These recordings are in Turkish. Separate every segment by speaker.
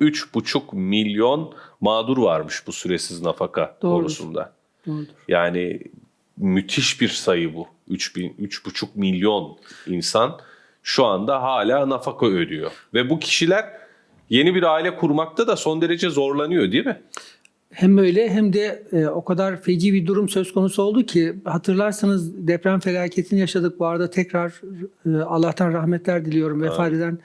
Speaker 1: 3,5 milyon mağdur varmış bu süresiz nafaka
Speaker 2: Doğrudur.
Speaker 1: konusunda.
Speaker 2: Doğrudur.
Speaker 1: Yani müthiş bir sayı bu. 3000 3,5 milyon insan şu anda hala nafaka ödüyor. Ve bu kişiler yeni bir aile kurmakta da son derece zorlanıyor değil mi?
Speaker 2: Hem öyle hem de e, o kadar feci bir durum söz konusu oldu ki hatırlarsanız deprem felaketini yaşadık. Bu arada tekrar e, Allah'tan rahmetler diliyorum vefat eden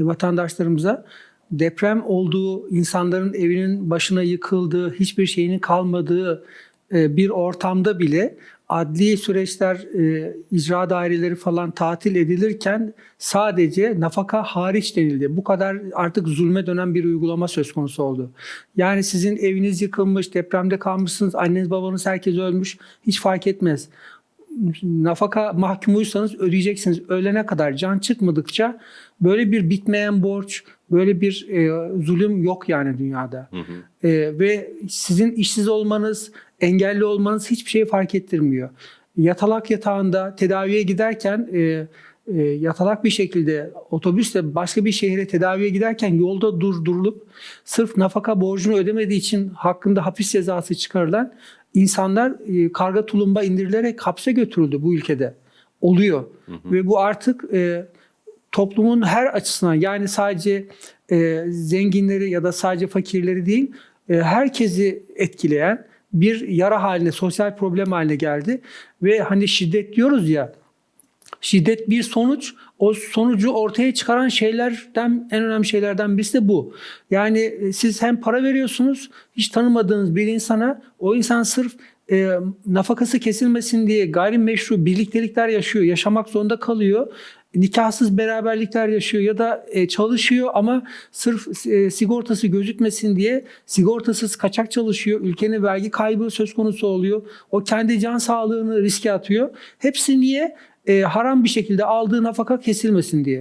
Speaker 2: e, vatandaşlarımıza. Deprem olduğu, insanların evinin başına yıkıldığı, hiçbir şeyinin kalmadığı e, bir ortamda bile adli süreçler, e, icra daireleri falan tatil edilirken sadece nafaka hariç denildi. Bu kadar artık zulme dönen bir uygulama söz konusu oldu. Yani sizin eviniz yıkılmış, depremde kalmışsınız, anneniz babanız herkes ölmüş, hiç fark etmez. Nafaka mahkumuysanız ödeyeceksiniz. Ölene kadar can çıkmadıkça böyle bir bitmeyen borç, böyle bir e, zulüm yok yani dünyada. E, ve sizin işsiz olmanız, engelli olmanız hiçbir şey fark ettirmiyor. Yatalak yatağında tedaviye giderken e, e, yatalak bir şekilde otobüsle başka bir şehre tedaviye giderken yolda durdurulup sırf nafaka borcunu ödemediği için hakkında hapis cezası çıkarılan insanlar e, karga tulumba indirilerek hapse götürüldü bu ülkede. Oluyor. Ve bu artık e, toplumun her açısından yani sadece e, zenginleri ya da sadece fakirleri değil e, herkesi etkileyen bir yara haline, sosyal problem haline geldi. Ve hani şiddet diyoruz ya Şiddet bir sonuç. O sonucu ortaya çıkaran şeylerden en önemli şeylerden birisi de bu. Yani e, siz hem para veriyorsunuz hiç tanımadığınız bir insana o insan sırf e, nafakası kesilmesin diye gayrimeşru birliktelikler yaşıyor, yaşamak zorunda kalıyor. Nikahsız beraberlikler yaşıyor ya da e, çalışıyor ama sırf e, sigortası gözükmesin diye sigortasız kaçak çalışıyor. Ülkenin vergi kaybı söz konusu oluyor. O kendi can sağlığını riske atıyor. Hepsi niye? E, haram bir şekilde aldığı nafaka kesilmesin diye.